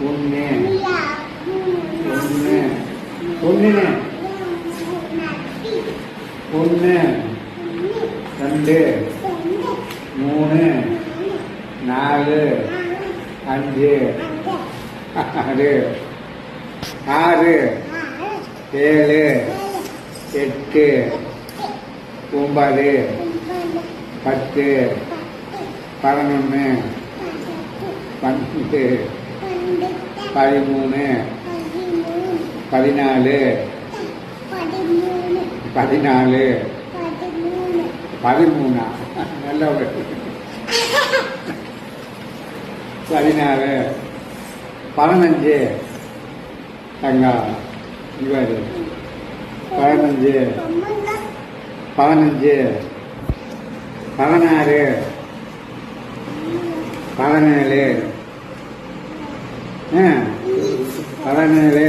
ஒன்று ஒன்று ஒன்று ஒன்று ரெண்டு. மூணு. நாலு. அஞ்சு. ஆறு. ஆறு. ஏழு. எட்டு. ஒன்பது. பத்து. பதினொன்று பன்னெண்டு பதிமூணு பதினாலு பதினாலு பதிமூணா. நல்ல ஒரு பதினாறு பதினஞ்சு. தங்கா இவர் பதினஞ்சு பதினஞ்சு. பதினாறு பதினேழு. பழனியிலே